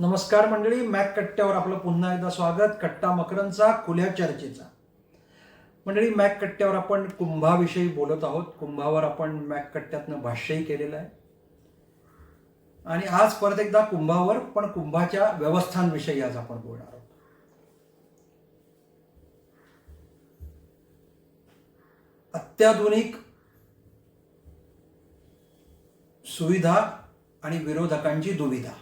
नमस्कार मंडळी मॅक कट्ट्यावर आपलं पुन्हा एकदा स्वागत. कट्टा मकरंदचा खुल्या चर्चेचा. मंडळी मॅक कट्ट्यावर आपण कुंभाविषयी बोलत आहोत. कुंभावर आपण मॅक कट्ट्यातनं भाष्यही केलेलं आहे. आणि आज परत एकदा कुंभावर पण कुंभाच्या व्यवस्थांविषयी आज आपण बोलणार आहोत. अत्याधुनिक सुविधा आणि विरोधकांची दुविधा.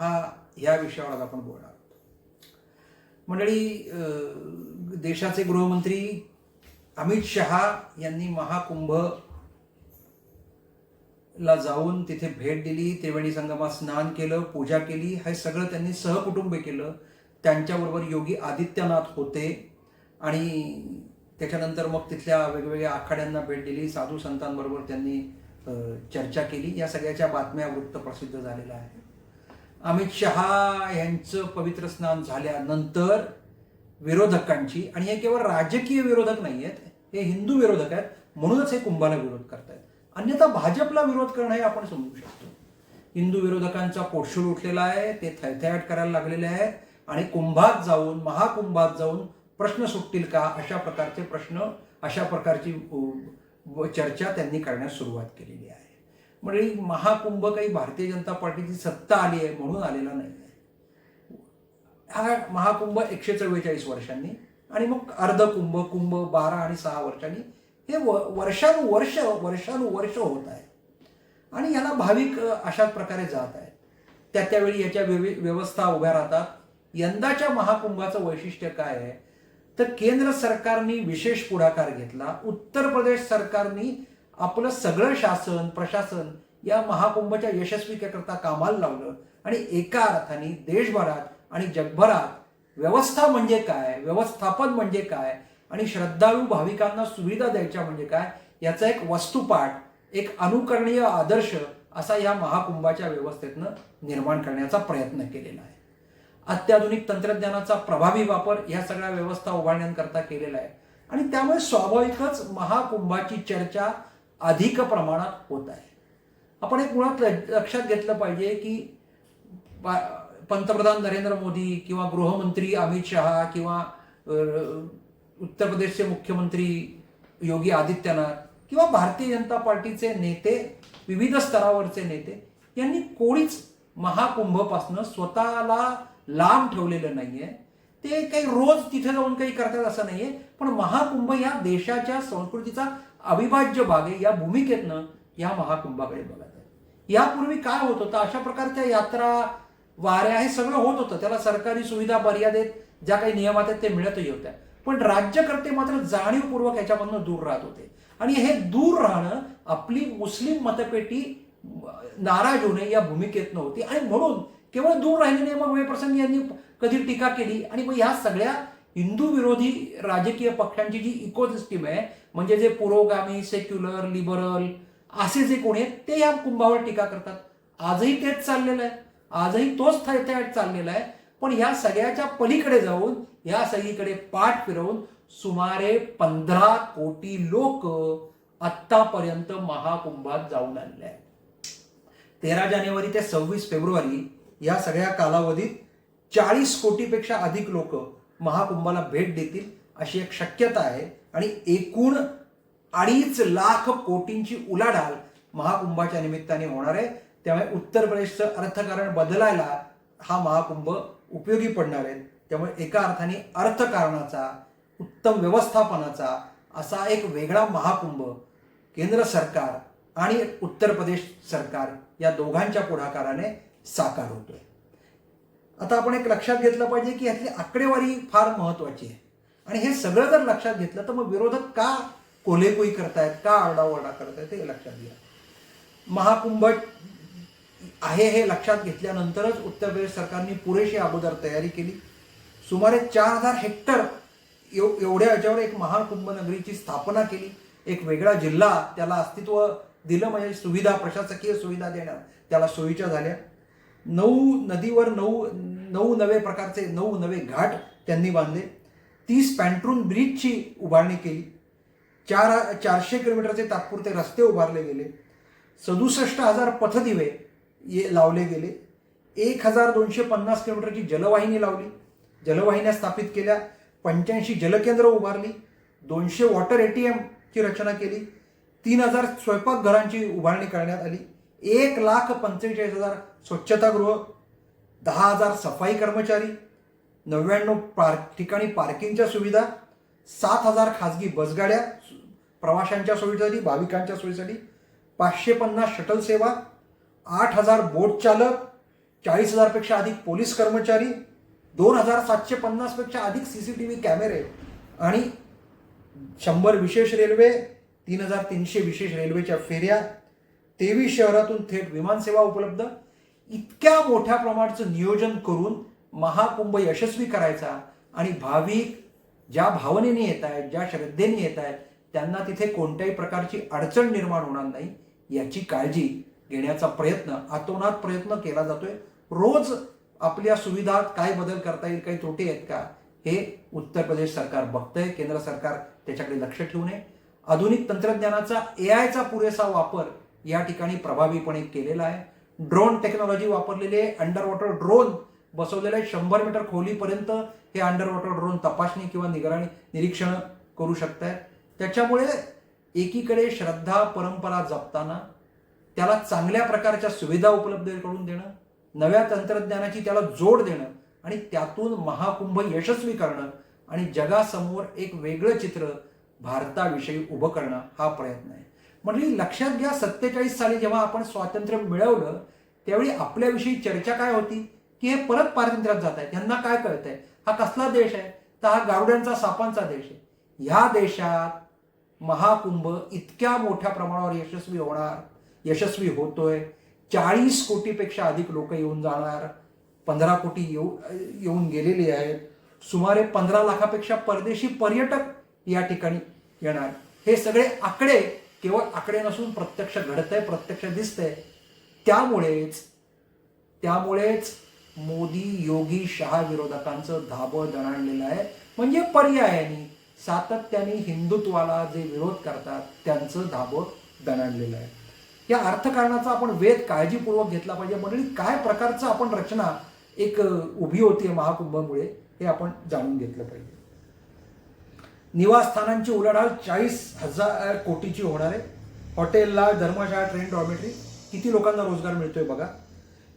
हा या विषयावर आज आपण बोलणार आहोत. मंडळी अं, देशाचे गृहमंत्री अमित शहा यांनी महाकुंभ ला जाऊन तिथे भेट दिली त्रिवेणी संगमात स्नान केलं पूजा केली हे सगळं त्यांनी सहकुटुंब केलं. त्यांच्याबरोबर योगी आदित्यनाथ होते आणि त्याच्यानंतर मग तिथल्या वेगवेगळ्या आखाड्यांना भेट दिली. साधू संतांबरोबर त्यांनी चर्चा केली. या सगळ्याच्या बातम्या वृत्त प्रसिद्ध झालेलं आहे अमित शहा यांचं पवित्र स्नान झाल्यानंतर विरोधकांची आणि हे केवळ राजकीय विरोधक नाही आहेत हे हिंदू विरोधक आहेत म्हणूनच हे कुंभाला विरोध करतायत. अन्यथा भाजपला विरोध करणं हे आपण समजू शकतो. हिंदू विरोधकांचा पोटशूळ उठलेला आहे ते थैथयाट करायला लागलेले आहेत आणि कुंभात जाऊन महाकुंभात जाऊन प्रश्न सुटतील का अशा प्रकारचे प्रश्न अशा प्रकारची चर्चा त्यांनी करण्यास सुरुवात केलेली आहे. म्हणजे महाकुंभ काही भारतीय जनता पार्टीची सत्ता आली आहे म्हणून आलेला नाही आहे. हा महाकुंभ एकशे चव्वेचाळीस वर्षांनी आणि मग अर्ध कुंभ कुंभ बारा आणि सहा वर्षांनी हे व वर्षानुवर्ष वर्षानुवर्ष होत आहे. आणि याला भाविक अशाच प्रकारे जात आहेत. त्या त्यावेळी याच्या व्यवस्था उभ्या राहतात. यंदाच्या महाकुंभाचं वैशिष्ट्य काय आहे? तर केंद्र सरकारने विशेष पुढाकार घेतला. उत्तर प्रदेश सरकारने आपलं सगळं शासन प्रशासन या महाकुंभच्या यशस्वीकरता कामाला लावलं. आणि एका अर्थाने देशभरात आणि जगभरात व्यवस्था म्हणजे काय व्यवस्थापन म्हणजे काय आणि श्रद्धाळू भाविकांना सुविधा द्यायच्या म्हणजे काय याचा एक वस्तुपाठ एक अनुकरणीय आदर्श असा या महाकुंभाच्या व्यवस्थेतनं निर्माण करण्याचा प्रयत्न केलेला आहे. अत्याधुनिक तंत्रज्ञानाचा प्रभावी वापर ह्या सगळ्या व्यवस्था उभारण्याकरता केलेला आहे. आणि त्यामुळे स्वाभाविकच महाकुंभाची चर्चा अधिक प्रमाणात होत आहे. आपण एक मुळात ल- लक्षात घेतलं पाहिजे की पंतप्रधान नरेंद्र मोदी किंवा गृहमंत्री अमित शहा किंवा उत्तर प्रदेशचे मुख्यमंत्री योगी आदित्यनाथ किंवा भारतीय जनता पार्टीचे नेते विविध स्तरावरचे नेते यांनी कोणीच महाकुंभपासनं स्वतःला लांब ठेवलेलं नाहीये. ते काही रोज तिथे जाऊन काही करतात असं नाहीये. पण महाकुंभ या देशाच्या संस्कृतीचा अविभाज्य भाग आहे या भूमिकेतनं या महाकुंभाकडे बघत आहे. यापूर्वी काय होत होतं? अशा प्रकारच्या यात्रा वाऱ्या हे सगळं होत होतं. त्याला सरकारी सुविधा मर्यादेत ज्या काही नियमात आहेत ते मिळतही होत्या. पण राज्यकर्ते मात्र जाणीवपूर्वक याच्यामधनं दूर राहत होते. आणि हे दूर राहणं आपली मुस्लिम मतपेटी नाराज होणे या भूमिकेतनं होती. आणि म्हणून केवळ दूर राहिले नाही मग वेप्रसंगी यांनी कधी टीका केली? आणि मग ह्या सगळ्या हिंदू विरोधी राजकीय पक्षांची जी इकोसिस्टीम आहे म्हणजे जे पुरोगामी सेक्युलर लिबरल असे जे कोणी आहेत ते या कुंभावर टीका करतात. आजही तेच चाललेलं आहे. आजही तोच थैथयाट चाललेला आहे. पण ह्या सगळ्याच्या पलीकडे जाऊन ह्या सगळीकडे पाठ फिरवून सुमारे पंधरा कोटी लोक आत्तापर्यंत महाकुंभात जाऊन आलेले आहेत. तेरा जानेवारी ते सव्वीस फेब्रुवारी या सगळ्या कालावधीत चाळीस कोटीपेक्षा अधिक लोक महाकुंभाला भेट देतील अशी एक शक्यता आहे. आणि एकूण अडीच लाख कोटींची उलाढाल महाकुंभाच्या निमित्ताने होणार आहे. त्यामुळे उत्तर प्रदेशचं अर्थकारण बदलायला हा महाकुंभ उपयोगी पडणार आहे. त्यामुळे एका अर्थाने अर्थकारणाचा उत्तम व्यवस्थापनाचा असा एक वेगळा महाकुंभ केंद्र सरकार आणि उत्तर प्रदेश सरकार या दोघांच्या पुढाकाराने साकार होतोय. आता आपण एक लक्षात घेतलं पाहिजे की यातली आकडेवारी फार महत्त्वाची आहे. आणि हे सगळं जर लक्षात घेतलं तर मग विरोधक का कोलेकोई करतायत का आरडाओरडा करतायत हे लक्षात घ्या. महाकुंभ आहे हे लक्षात घेतल्यानंतरच उत्तर प्रदेश सरकारने पुरेशी अगोदर तयारी केली. सुमारे चार हजार हेक्टर एव- एवढ्या याच्यावर एक महाकुंभ नगरीची स्थापना केली. एक वेगळा जिल्हा त्याला अस्तित्व दिलं म्हणजे सुविधा प्रशासकीय सुविधा देणार त्याला सोयीच्या झाल्या. नऊ नदीवर नऊ नऊ नवे प्रकारचे नऊ नवे घाट त्यांनी बांधले. तीस पॅन्ट्रून ब्रिजची उभारणी केली. चार चारशे किलोमीटरचे तात्पुरते रस्ते उभारले गेले. सदुसष्ट हजार पथदिवे ये लावले गेले. एक हजार दोनशे पन्नास किलोमीटरची जलवाहिनी लावली. जलवाहिन्या स्थापित केल्या. पंच्याऐंशी जलकेंद्र उभारली. दोनशे वॉटर ए टी एमची रचना केली. तीन हजार स्वयंपाकघरांची उभारणी करण्यात आली. एक लाख पंचेचाळीस हजार स्वच्छतागृह दहा हजार सफाई कर्मचारी नव्याण्णव पार्क ठिकाणी पार्किंगच्या सुविधा सात हजार खाजगी बसगाड्या प्रवाशांच्या सोयीसाठी भाविकांच्या सोयीसाठी पाचशे पन्नास शटल सेवा आठ हजार बोट चालक चाळीस हजारपेक्षा अधिक पोलीस कर्मचारी दोन हजार सातशे पन्नासपेक्षा अधिक सी सी टी व्ही कॅमेरे आणि शंभर विशेष रेल्वे तीन हजार तीनशे विशेष रेल्वेच्या फेऱ्या तेवीस शहरातून थेट विमानसेवा उपलब्ध. इतक्या मोठ्या प्रमाणाचं नियोजन करून महाकुंभ यशस्वी करायचा आणि भाविक ज्या भावनेने येत आहेत ज्या श्रद्धेने येत आहेत त्यांना तिथे कोणत्याही प्रकारची अडचण निर्माण होणार नाही याची काळजी घेण्याचा प्रयत्न आतोनात प्रयत्न केला जातोय. रोज आपल्या सुविधात काय बदल करता येईल काही त्रुटी आहेत का हे उत्तर प्रदेश सरकार बघतंय केंद्र सरकार त्याच्याकडे लक्ष ठेवू नये. आधुनिक तंत्रज्ञानाचा ए आयचा पुरेसा वापर या ठिकाणी प्रभावीपणे केलेला आहे. ड्रोन टेक्नॉलॉजी वापरलेली आहे. अंडर वॉटर ड्रोन बसवलेले आहे. शंभर मीटर खोलीपर्यंत हे अंडर वॉटर ड्रोन तपासणी किंवा निगराणी निरीक्षण करू शकतायत त्याच्यामुळे एकीकडे श्रद्धा परंपरा जपताना त्याला चांगल्या प्रकारच्या सुविधा उपलब्ध करून देणं नव्या तंत्रज्ञानाची त्याला जोड देणं आणि त्यातून महाकुंभ यशस्वी करणं आणि जगासमोर एक वेगळं चित्र भारताविषयी उभं करणं हा प्रयत्न आहे. म्हणजे लक्षात घ्या सत्तेचाळीस साली जेव्हा आपण स्वातंत्र्य मिळवलं त्यावेळी आपल्याविषयी चर्चा काय होती? की हे परत पारतंत्र्यात जात आहेत. यांना काय कळतंय? हा कसला देश आहे? तर हा गारुड्यांचा सापांचा देश आहे. ह्या देशात महाकुंभ इतक्या मोठ्या प्रमाणावर यशस्वी होणार यशस्वी होतोय. चाळीस कोटीपेक्षा अधिक लोक येऊन जाणार. पंधरा कोटी येऊ येऊन गेलेले आहेत. सुमारे पंधरा लाखापेक्षा परदेशी पर्यटक या ठिकाणी येणार. हे सगळे आकडे केवळ आकडे नसून प्रत्यक्ष घडतंय प्रत्यक्ष दिसतंय. त्यामुळेच त्यामुळेच मोदी योगी शहा विरोधकांचं धाबं दणाणलेलं आहे. म्हणजे पर्यायाने सातत्याने हिंदुत्वाला जे विरोध करतात त्यांचं धाबं दणाणलेलं आहे. या अर्थकारणाचा आपण वेध काळजीपूर्वक घेतला पाहिजे. मंडळी काय प्रकारचं आपण रचना एक उभी होतीये महाकुंभामुळे हे आपण जाणून घेतलं पाहिजे. निवासस्थानांची उलाढाल चाळीस हजार कोटीची होणार आहे. हॉटेलला धर्मशाळा ट्रेन डॉर्मेटरी किती लोकांना रोजगार मिळतोय बघा.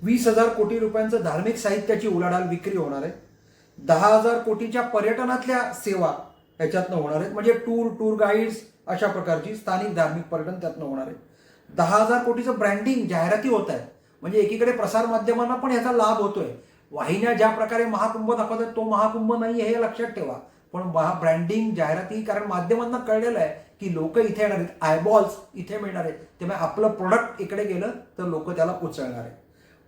वीस हजार कोटी रुपयांचं धार्मिक साहित्याची उलाढाल विक्री होणार आहे. दहा हजार कोटीच्या पर्यटनातल्या सेवा याच्यातनं होणार आहेत. म्हणजे टूर टूर गाईड्स अशा प्रकारची स्थानिक धार्मिक पर्यटन त्यातनं होणार आहे. दहा हजार कोटीचं ब्रँडिंग जाहिराती होत आहे म्हणजे एकीकडे प्रसार माध्यमांना पण याचा लाभ होतोय. वाहिन्या ज्या प्रकारे महाकुंभ दाखवतात तो महाकुंभ नाही हे लक्षात ठेवा. पण महा ब्रँडिंग जाहिराती कारण माध्यमांना कळलेलं आहे की लोक इथे येणार आहेत. आयबॉल्स इथे मिळणार आहेत. त्यामुळे आपलं प्रोडक्ट इकडे गेलं तर लोक त्याला उचलणार आहेत.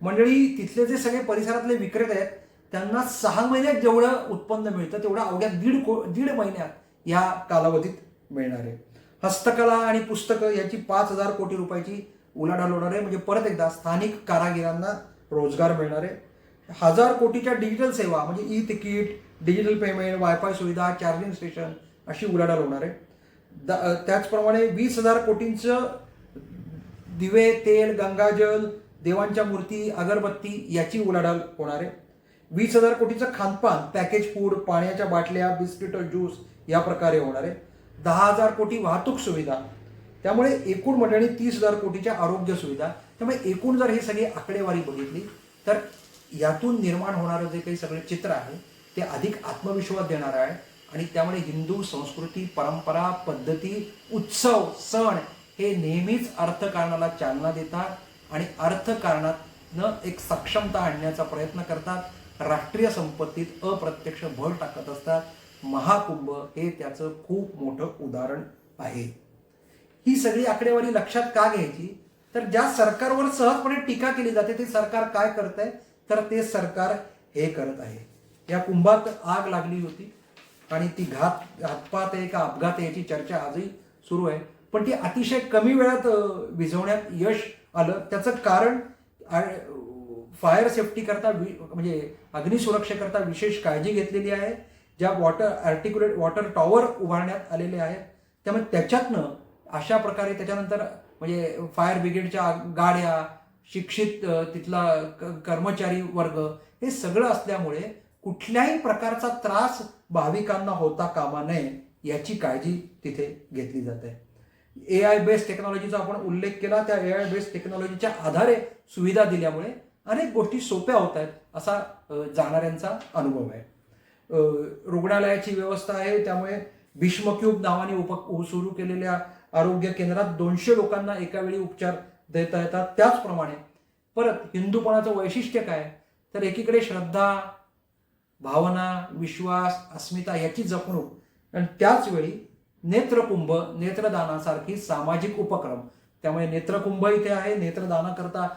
मंडळी तिथले जे सगळे परिसरातले विक्रेते आहेत त्यांना सहा महिन्यात जेवढं उत्पन्न मिळतं तेवढं अवघ्या दीड को दीड महिन्यात ह्या कालावधीत मिळणार आहे. हस्तकला आणि पुस्तकं याची पाच हजार कोटी रुपयाची उलाढाल होणार आहे. म्हणजे परत एकदा स्थानिक कारागिरांना रोजगार मिळणार आहे. हजार कोटीच्या डिजिटल सेवा म्हणजे e ticket digital payment wifi सुविधा चार्जिंग स्टेशन अशी उलाढाल होणार आहे. द- त्याचप्रमाणे वीस हजार कोटींचं दिवे तेल गंगाजल देवांच्या मूर्ती अगरबत्ती याची उलाढाल होणार आहे. वीस हजार कोटीचं खानपान पॅकेज फूड पाण्याच्या बाटल्या बिस्किट ज्यूस या प्रकारे होणार आहे. दहा हजार कोटी वाहतूक सुविधा. त्यामुळे एकूण मंडळी तीस हजार कोटीच्या आरोग्य सुविधा. त्यामुळे एकूण जर ही सगळी आकडेवारी बघितली तर यातून निर्माण होणारं जे काही सगळं चित्र आहे ते अधिक आत्मविश्वास देणार आहे. आणि त्यामुळे हिंदू संस्कृती परंपरा पद्धती उत्सव सण हे नेहमीच अर्थकारणाला चालना देतात आणि अर्थकारणातनं एक सक्षमता आणण्याचा प्रयत्न करतात. राष्ट्रीय संपत्तीत अप्रत्यक्ष भर टाकत असतात. महाकुंभ हे त्याचं खूप मोठं उदाहरण आहे. ही सगळी आकडेवारी लक्षात का घ्यायची? तर ज्या सरकारवर सहजपणे टीका केली जाते ते सरकार काय करत आहे तर ते सरकार हे करत आहे. या कुंभात आग लागली होती. आणि ती घात घातपात आहे का अपघात आहे याची चर्चा आजही सुरू आहे. पण ती अतिशय कमी वेळात विझवण्यात यश आलं. त्याचं कारण फायर सेफ्टी करता वि- म्हणजे अग्निसुरक्षेकरता विशेष काळजी घेतलेली आहे. ज्या वॉटर आर्टिक्युलेट वॉटर टॉवर उभारण्यात आलेले आहेत. त्यामुळे त्याच्यातनं अशा प्रकारे त्याच्यानंतर म्हणजे फायर ब्रिगेडच्या गाड्या शिक्षित तिथला कर्मचारी वर्ग हे सगळं असल्यामुळे कुठल्याही प्रकारचा त्रास भाविकांना होता कामा नये याची काळजी तिथे घेतली जाते. ए आय बेस्ड टेक्नॉलॉजीचा आपण उल्लेख केला त्या ए आय बेस्ड टेक्नॉलॉजीच्या आधारे सुविधा दिल्यामुळे अनेक गोष्टी सोप्या होत आहेत असा जाणाऱ्यांचा अनुभव आहे. रुग्णालयाची व्यवस्था आहे त्यामुळे भीष्मक्यूब नावाने उप सुरू केलेल्या आरोग्य केंद्रात दोनशे लोकांना एका वेळी उपचार देता येतात. त्याचप्रमाणे परत हिंदूपणाचं वैशिष्ट्य काय? तर एकीकडे श्रद्धा भावना विश्वास अस्मिता याची जपणूक. आणि त्याचवेळी नेत्रकुंभ नेत्रदानासारखी सामाजिक उपक्रम. त्यामुळे नेत्रकुंभ इथे आहे. नेत्रदानाकरता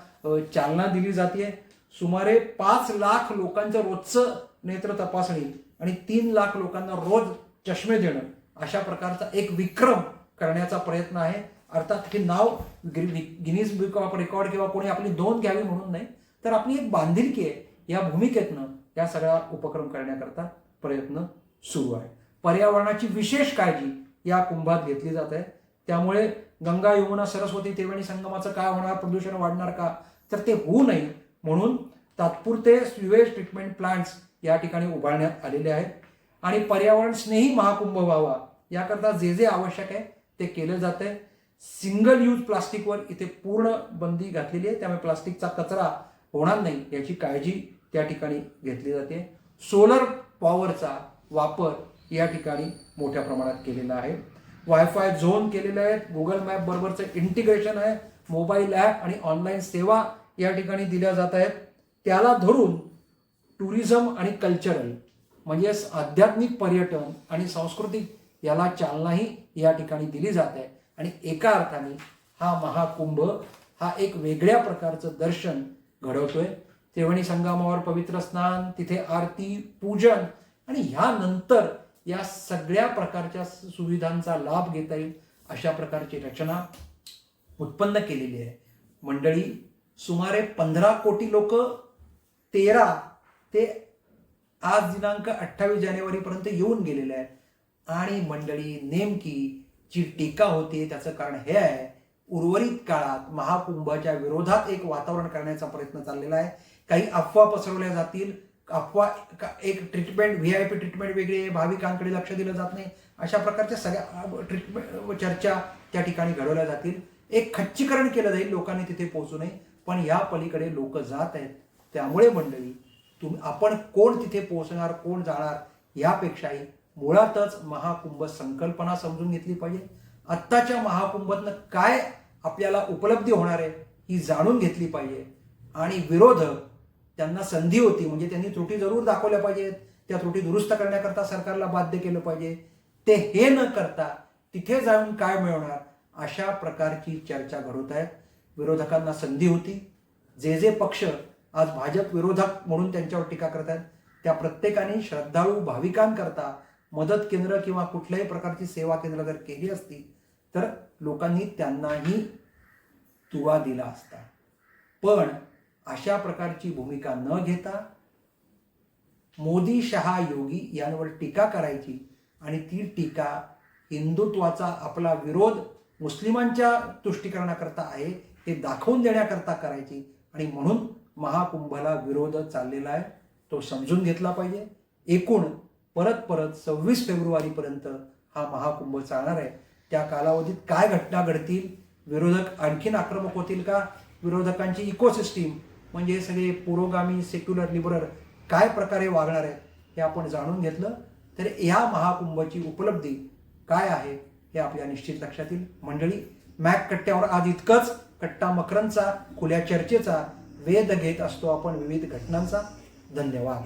चालना दिली जाते सुमारे पाच लाख लोकांचं रोजचं नेत्र तपासणी आणि तीन लाख लोकांना रोज चष्मे देणं अशा प्रकारचा एक विक्रम करण्याचा प्रयत्न आहे. अर्थात हे नाव गिनीज बुक ऑफ रेकॉर्ड किंवा कोणी आपली नोंद घ्यावी म्हणून नाही तर आपली एक बांधिलकी आहे. या भूमिकेतनं या सगळा उपक्रम करण्याकरता प्रयत्न सुरू आहे. पर्यावरणाची विशेष काळजी या कुंभात घेतली जात आहे. त्यामुळे गंगा यमुना सरस्वती त्रिवेणी संगमाचं काय होणार? प्रदूषण वाढणार का? तर ते होऊ नये म्हणून तात्पुरते स्युएज ट्रीटमेंट प्लांट्स या ठिकाणी उभारण्यात आलेले आहेत. आणि पर्यावरण स्नेही महाकुंभ व्हावा याकरता जे जे आवश्यक आहे ते केलं जात आहे. सिंगल यूज प्लास्टिकवर इथे पूर्ण बंदी घातलेली आहे. त्यामुळे प्लास्टिकचा कचरा होणार नाही याची काळजी त्या ठिकाणी घेतली जाते. सोलर पॉवरचा वापर या ठिकाणी मोठ्या प्रमाणात केलेला आहे. वायफाय झोन केलेले आहेत. गुगल मॅप बरोबरचं इंटिग्रेशन आहे. मोबाईल ॲप आणि ऑनलाईन सेवा या ठिकाणी दिल्या जात आहेत. त्याला धरून टुरिझम आणि कल्चरल म्हणजेच आध्यात्मिक पर्यटन आणि सांस्कृतिक याला चालनाही या ठिकाणी दिली जाते आणि एका अर्थाने हा महाकुंभ हा एक वेगळ्या प्रकारचं दर्शन घडवतोय. त्रिवेणी संगमावर पवित्र स्नान तिथे आरती पूजन आणि ह्यानंतर या सगळ्या प्रकारच्या सुविधांचा लाभ घेता येईल अशा प्रकारची रचना उत्पन्न केलेली आहे. मंडळी सुमारे पंधरा कोटी लोक तेरा ते आज दिनांक अठ्ठावीस जानेवारीपर्यंत येऊन गेलेले आहेत. आणि मंडळी नेमकी जी टीका होती त्याचं कारण हे आहे उर्वरित काळात महाकुंभाच्या विरोधात एक वातावरण करण्याचा प्रयत्न चाललेला आहे. काही अफवा पसरवल्या जातील अफवा एक treatment V I P treatment वेगळी आहे भाविकांकडे लक्ष दिलं जात नाही अशा प्रकारच्या सगळ्या ट्रीटमेंट चर्चा त्या ठिकाणी घडवल्या जातील. एक खच्चीकरण केलं जाईल लोकांनी तिथे पोहोचू नये पण या पलीकडे लोक जात आहेत. त्यामुळे मंडळी तुम्ही आपण कोण तिथे पोहोचणार कोण जाणार यापेक्षाही मुळातच महाकुंभ संकल्पना समजून घेतली पाहिजे. आत्ताच्या महाकुंभातनं काय आपल्याला उपलब्धी होणार आहे ही जाणून घेतली पाहिजे. आणि विरोधक त्यांना संधी होती. म्हणजे त्यांनी त्रुटी जरूर दाखवल्या पाहिजेत. त्या त्रुटी दुरुस्त करण्याकरता सरकारला बाध्य केलं पाहिजे. ते हे न करता तिथे जाऊन काय मिळवणार अशा प्रकारची चर्चा घडवत आहेत विरोधकांना संधी होती. जे जे पक्ष आज भाजप विरोधक म्हणून त्यांच्यावर टीका करत आहेत त्या प्रत्येकाने श्रद्धाळू भाविकांकरता मदत केंद्र किंवा कुठल्याही प्रकारची सेवा केंद्र जर केली असती तर लोकांनी त्यांनाही दुवा दिला असता. पण अशा प्रकारची भूमिका न घेता मोदी शहा योगी यांवर टीका करायची आणि ती टीका हिंदुत्वाचा आपला विरोध मुस्लिमांच्या तुष्टीकरणाकरता आहे हे दाखवून देण्याकरता करायची आणि म्हणून महाकुंभाला विरोध चाललेला आहे तो समजून घेतला पाहिजे. एकूण परत परत सव्वीस फेब्रुवारीपर्यंत हा महाकुंभ चालणार आहे. त्या कालावधीत काय घटना घडतील? विरोधक आणखीन आक्रमक होतील का? विरोधकांची इकोसिस्टीम म्हणजे हे सगळे पुरोगामी सेक्युलर लिबरल काय प्रकारे वागणार आहेत हे आपण जाणून घेतलं. तर या महाकुंभाची उपलब्धी काय आहे हे आपल्या निश्चित लक्षात येईल मंडळी. मॅक कट्ट्यावर आज इतकंच. कट्टा मकरांचा खुल्या चर्चेचा वेध घेत असतो आपण विविध घटनांचा. धन्यवाद.